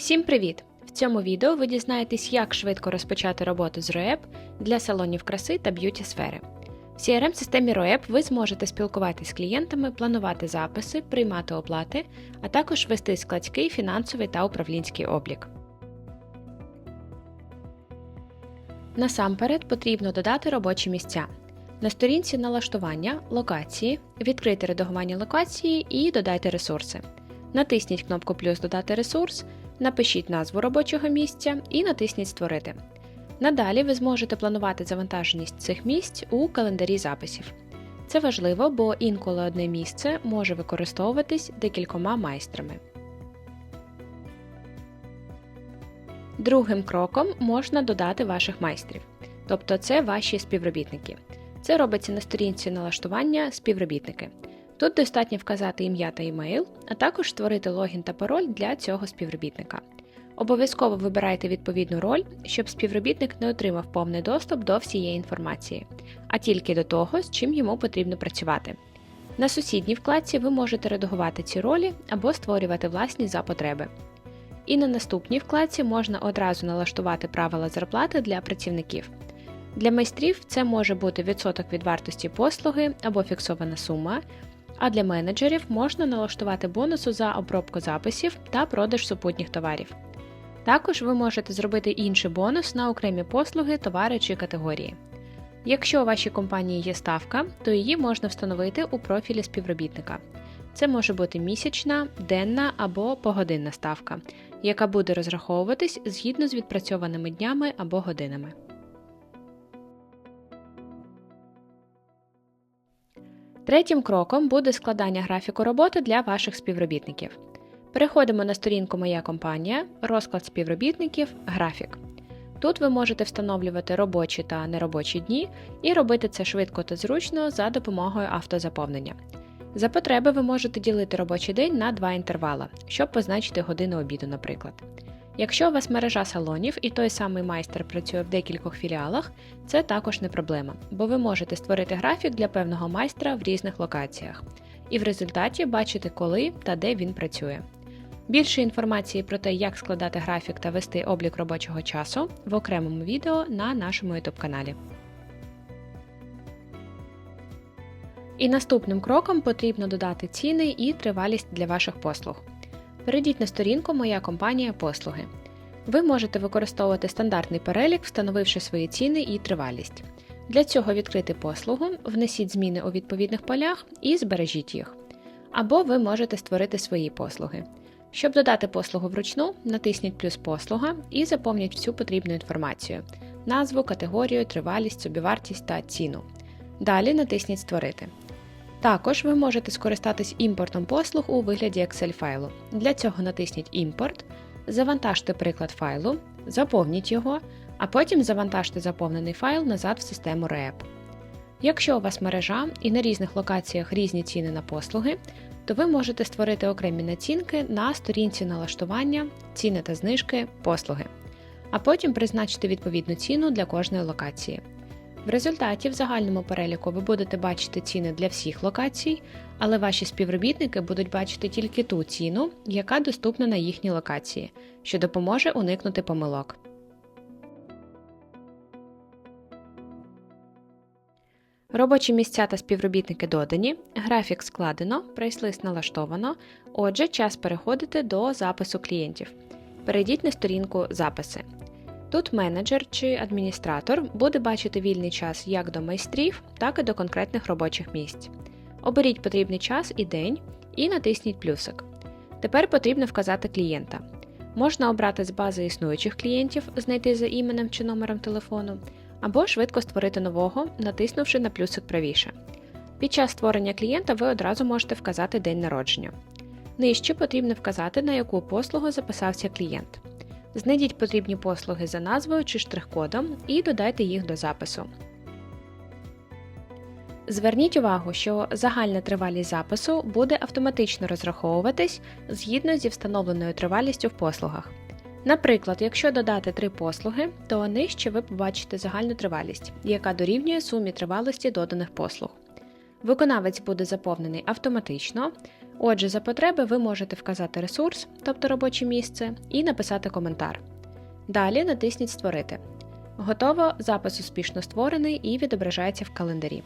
Всім привіт! В цьому відео ви дізнаєтесь, як швидко розпочати роботу з ROEP для салонів краси та б'юті сфери. В crm системі ROEP ви зможете спілкуватися з клієнтами, планувати записи, приймати оплати, а також вести складський, фінансовий та управлінський облік. Насамперед потрібно додати робочі місця. На сторінці налаштування локації, відкрити редагування локації і додайте ресурси. Натисніть кнопку плюс Додати ресурс, напишіть назву робочого місця і натисніть Створити. Надалі ви зможете планувати завантаженість цих місць у календарі записів. Це важливо, бо інколи одне місце може використовуватись декількома майстрами. Другим кроком можна додати ваших майстрів, тобто це ваші співробітники. Це робиться на сторінці налаштування співробітники. Тут достатньо вказати ім'я та імейл, а також створити логін та пароль для цього співробітника. Обов'язково вибирайте відповідну роль, щоб співробітник не отримав повний доступ до всієї інформації, а тільки до того, з чим йому потрібно працювати. На сусідній вкладці ви можете редагувати ці ролі або створювати власні за потреби. І на наступній вкладці можна одразу налаштувати правила зарплати для працівників. Для майстрів це може бути відсоток від вартості послуги або фіксована сума, а для менеджерів можна налаштувати бонусу за обробку записів та продаж супутніх товарів. Також ви можете зробити інший бонус на окремі послуги, товари чи категорії. Якщо у вашій компанії є ставка, то її можна встановити у профілі співробітника. Це може бути місячна, денна або погодинна ставка, яка буде розраховуватись згідно з відпрацьованими днями або годинами. Третім кроком буде складання графіку роботи для ваших співробітників. Переходимо на сторінку Моя компанія, розклад співробітників, графік. Тут ви можете встановлювати робочі та неробочі дні і робити це швидко та зручно за допомогою автозаповнення. За потреби ви можете ділити робочий день на два інтервала, щоб позначити годину обіду, наприклад. Якщо у вас мережа салонів і той самий майстер працює в декількох філіалах, це також не проблема, бо ви можете створити графік для певного майстра в різних локаціях, і в результаті бачити, коли та де він працює. Більше інформації про те, як складати графік та вести облік робочого часу в окремому відео на нашому YouTube каналі. І наступним кроком потрібно додати ціни і тривалість для ваших послуг. Перейдіть на сторінку Моя компанія послуги. Ви можете використовувати стандартний перелік, встановивши свої ціни і тривалість. Для цього відкрити послугу, внесіть зміни у відповідних полях і збережіть їх. Або ви можете створити свої послуги. Щоб додати послугу вручну, натисніть плюс послуга і заповніть всю потрібну інформацію: назву, категорію, тривалість, собівартість та ціну. Далі натисніть Створити. Також ви можете скористатись імпортом послуг у вигляді Excel файлу. Для цього натисніть Імпорт, завантажте приклад файлу, заповніть його, а потім завантажте заповнений файл назад в систему REP. Якщо у вас мережа і на різних локаціях різні ціни на послуги, то ви можете створити окремі націнки на сторінці налаштування, ціни та знижки, послуги, а потім призначити відповідну ціну для кожної локації. В результаті в загальному переліку ви будете бачити ціни для всіх локацій, але ваші співробітники будуть бачити тільки ту ціну, яка доступна на їхній локації, що допоможе уникнути помилок. Робочі місця та співробітники додані, графік складено, прайс-лист налаштовано. Отже, час переходити до запису клієнтів. Перейдіть на сторінку Записи. Тут менеджер чи адміністратор буде бачити вільний час як до майстрів, так і до конкретних робочих місць. Оберіть потрібний час і день і натисніть плюсик. Тепер потрібно вказати клієнта. Можна обрати з бази існуючих клієнтів, знайти за іменем чи номером телефону, або швидко створити нового, натиснувши на плюсик правіше. Під час створення клієнта ви одразу можете вказати день народження. Нижче потрібно вказати, на яку послугу записався клієнт. Знайдіть потрібні послуги за назвою чи штрих-кодом і додайте їх до запису. Зверніть увагу, що загальна тривалість запису буде автоматично розраховуватись згідно зі встановленою тривалістю в послугах. Наприклад, якщо додати три послуги, то нижче ви побачите загальну тривалість, яка дорівнює сумі тривалості доданих послуг. Виконавець буде заповнений автоматично, Отже, за потреби ви можете вказати ресурс, тобто робоче місце, і написати коментар. Далі натисніть Створити. Готово, запис успішно створений і відображається в календарі.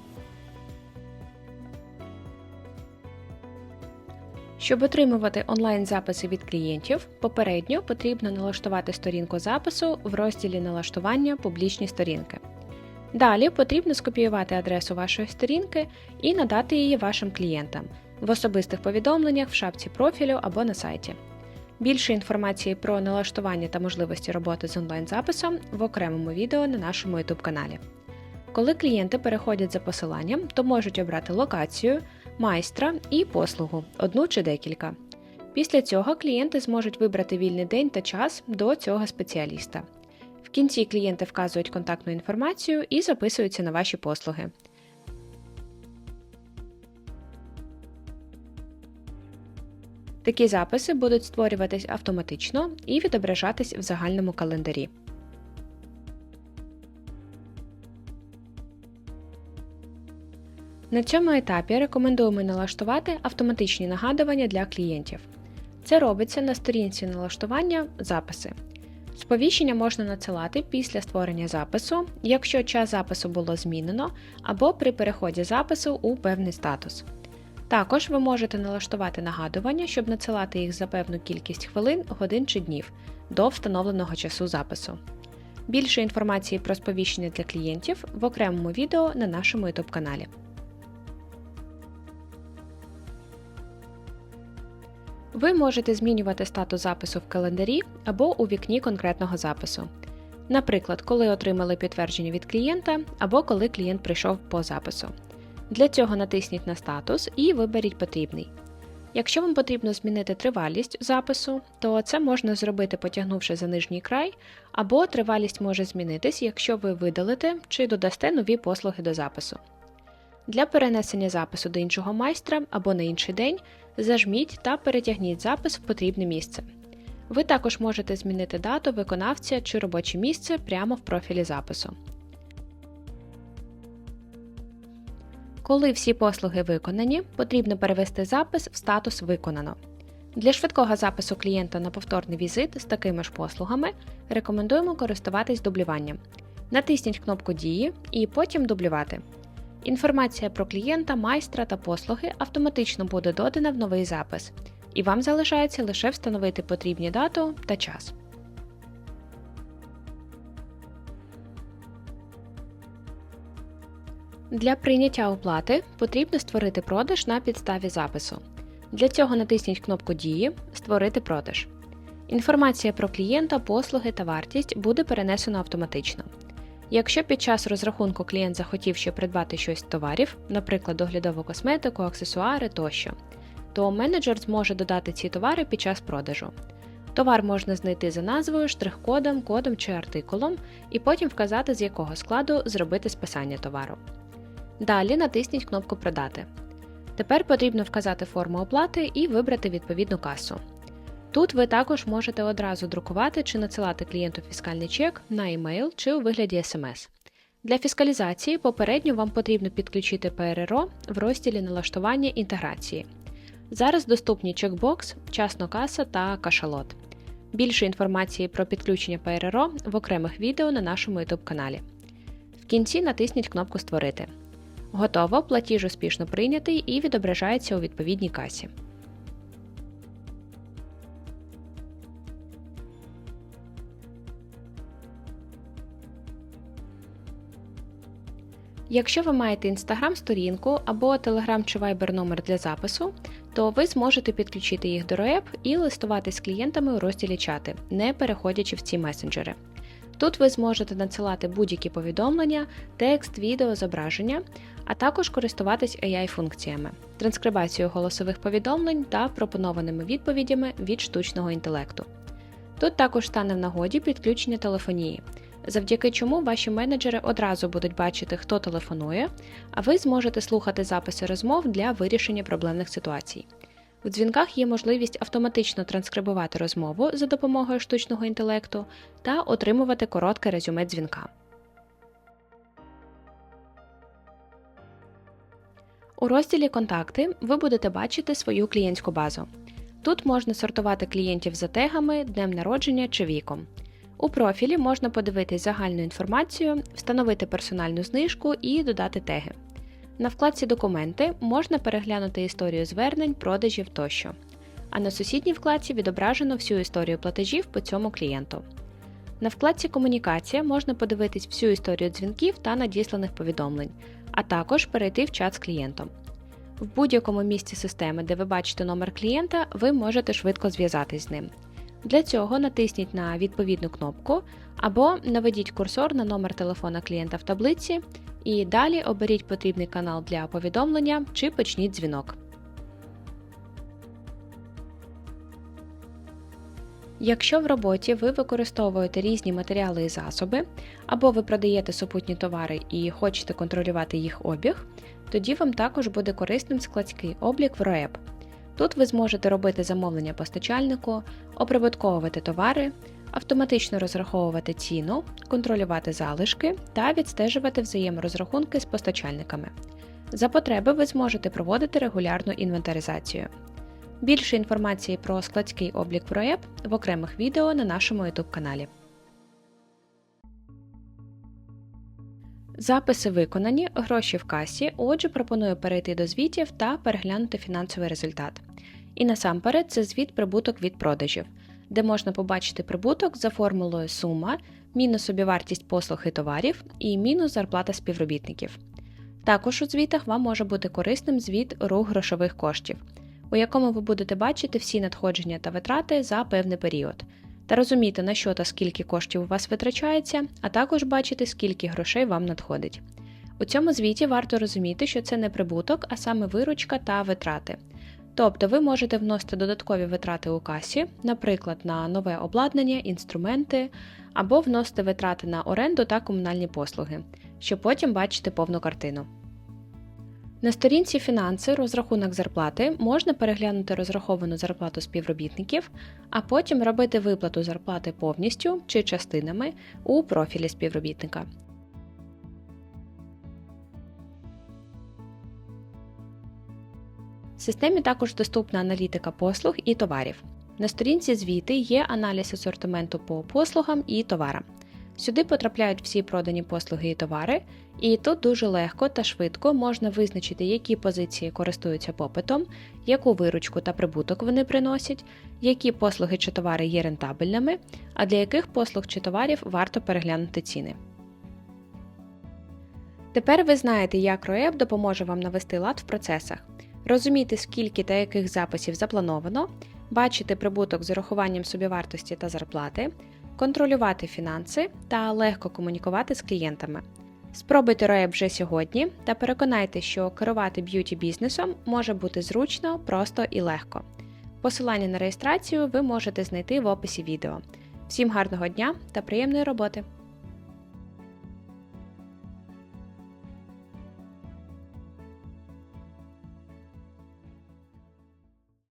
Щоб отримувати онлайн-записи від клієнтів, попередньо потрібно налаштувати сторінку запису в розділі Налаштування публічні сторінки. Далі потрібно скопіювати адресу вашої сторінки і надати її вашим клієнтам в особистих повідомленнях, в шапці профілю або на сайті. Більше інформації про налаштування та можливості роботи з онлайн-записом в окремому відео на нашому YouTube каналі. Коли клієнти переходять за посиланням, то можуть обрати локацію, майстра і послугу одну чи декілька. Після цього клієнти зможуть вибрати вільний день та час до цього спеціаліста. В кінці клієнти вказують контактну інформацію і записуються на ваші послуги. Такі записи будуть створюватись автоматично і відображатись в загальному календарі. На цьому етапі рекомендуємо налаштувати автоматичні нагадування для клієнтів. Це робиться на сторінці налаштування записи. Сповіщення можна надсилати після створення запису, якщо час запису було змінено, або при переході запису у певний статус. Також ви можете налаштувати нагадування, щоб надсилати їх за певну кількість хвилин, годин чи днів до встановленого часу запису. Більше інформації про сповіщення для клієнтів в окремому відео на нашому YouTube каналі. Ви можете змінювати статус запису в календарі або у вікні конкретного запису. Наприклад, коли отримали підтвердження від клієнта або коли клієнт прийшов по запису. Для цього натисніть на статус і виберіть потрібний. Якщо вам потрібно змінити тривалість запису, то це можна зробити потягнувши за нижній край, або тривалість може змінитись, якщо ви видалите чи додасте нові послуги до запису. Для перенесення запису до іншого майстра або на інший день зажміть та перетягніть запис в потрібне місце. Ви також можете змінити дату виконавця чи робоче місце прямо в профілі запису. Коли всі послуги виконані, потрібно перевести запис в статус Виконано. Для швидкого запису клієнта на повторний візит з такими ж послугами рекомендуємо користуватись дублюванням. Натисніть кнопку Дії і потім дублювати. Інформація про клієнта, майстра та послуги автоматично буде додана в новий запис, і вам залишається лише встановити потрібні дату та час. Для прийняття оплати потрібно створити продаж на підставі запису. Для цього натисніть кнопку Дії Створити продаж. Інформація про клієнта, послуги та вартість буде перенесена автоматично. Якщо під час розрахунку клієнт захотів ще придбати щось з товарів, наприклад, доглядову косметику, аксесуари тощо, то менеджер зможе додати ці товари під час продажу. Товар можна знайти за назвою, штрих-кодом, кодом чи артикулом, і потім вказати, з якого складу зробити списання товару. Далі натисніть кнопку Продати. Тепер потрібно вказати форму оплати і вибрати відповідну касу. Тут ви також можете одразу друкувати чи надсилати клієнту фіскальний чек на емейл чи у вигляді смс. Для фіскалізації попередньо вам потрібно підключити ПРРО в розділі налаштування інтеграції. Зараз доступні чекбокс, часно каса та кашалот. Більше інформації про підключення ПРРО в окремих відео на нашому YouTube каналі. В кінці натисніть кнопку Створити. Готово, платіж успішно прийнятий і відображається у відповідній касі. Якщо ви маєте інстаграм-сторінку або телеграм чи вайбер номер для запису, то ви зможете підключити їх до РЕП і листувати з клієнтами у розділі чати, не переходячи в ці месенджери. Тут ви зможете надсилати будь-які повідомлення, текст, відео, зображення, а також користуватись AI-функціями, транскрибацією голосових повідомлень та пропонованими відповідями від штучного інтелекту. Тут також стане в нагоді підключення телефонії завдяки чому ваші менеджери одразу будуть бачити, хто телефонує, а ви зможете слухати записи розмов для вирішення проблемних ситуацій. У дзвінках є можливість автоматично транскрибувати розмову за допомогою штучного інтелекту та отримувати коротке резюме дзвінка. У розділі Контакти ви будете бачити свою клієнтську базу. Тут можна сортувати клієнтів за тегами, днем народження чи віком. У профілі можна подивитись загальну інформацію, встановити персональну знижку і додати теги. На вкладці Документи можна переглянути історію звернень, продажів тощо. А на сусідній вкладці відображено всю історію платежів по цьому клієнту. На вкладці Комунікація можна подивитись всю історію дзвінків та надісланих повідомлень, а також перейти в чат з клієнтом. В будь-якому місці системи, де ви бачите номер клієнта, ви можете швидко зв'язатись з ним. Для цього натисніть на відповідну кнопку або наведіть курсор на номер телефона клієнта в таблиці і далі оберіть потрібний канал для повідомлення чи почніть дзвінок. Якщо в роботі ви використовуєте різні матеріали і засоби, або ви продаєте супутні товари і хочете контролювати їх обіг, тоді вам також буде корисним складський облік в РОЕП. Тут ви зможете робити замовлення постачальнику, оприбутковувати товари, автоматично розраховувати ціну, контролювати залишки та відстежувати взаєморозрахунки з постачальниками. За потреби ви зможете проводити регулярну інвентаризацію. Більше інформації про складський облік РОЕП в окремих відео на нашому YouTube каналі. Записи виконані, гроші в касі. Отже, пропоную перейти до звітів та переглянути фінансовий результат. І насамперед це звіт прибуток від продажів, де можна побачити прибуток за формулою сума, мінус собівартість послуг і товарів і мінус зарплата співробітників. Також у звітах вам може бути корисним звіт рух грошових коштів, у якому ви будете бачити всі надходження та витрати за певний період, та розуміти, на що та скільки коштів у вас витрачається, а також бачити, скільки грошей вам надходить. У цьому звіті варто розуміти, що це не прибуток, а саме виручка та витрати. Тобто ви можете вносити додаткові витрати у касі, наприклад, на нове обладнання, інструменти, або вносити витрати на оренду та комунальні послуги, щоб потім бачити повну картину. На сторінці Фінанси розрахунок зарплати можна переглянути розраховану зарплату співробітників, а потім робити виплату зарплати повністю чи частинами у профілі співробітника. Системі також доступна аналітика послуг і товарів. На сторінці звіти є аналіз асортименту по послугам і товарам. Сюди потрапляють всі продані послуги і товари, і тут дуже легко та швидко можна визначити, які позиції користуються попитом, яку виручку та прибуток вони приносять, які послуги чи товари є рентабельними, а для яких послуг чи товарів варто переглянути ціни. Тепер ви знаєте, як РОЕП допоможе вам навести лад в процесах, розуміти, скільки та яких записів заплановано, бачити прибуток з урахуванням собівартості та зарплати контролювати фінанси та легко комунікувати з клієнтами. Спробуйте ROEP вже сьогодні та переконайте, що керувати б'юті бізнесом може бути зручно, просто і легко. Посилання на реєстрацію ви можете знайти в описі відео. Всім гарного дня та приємної роботи!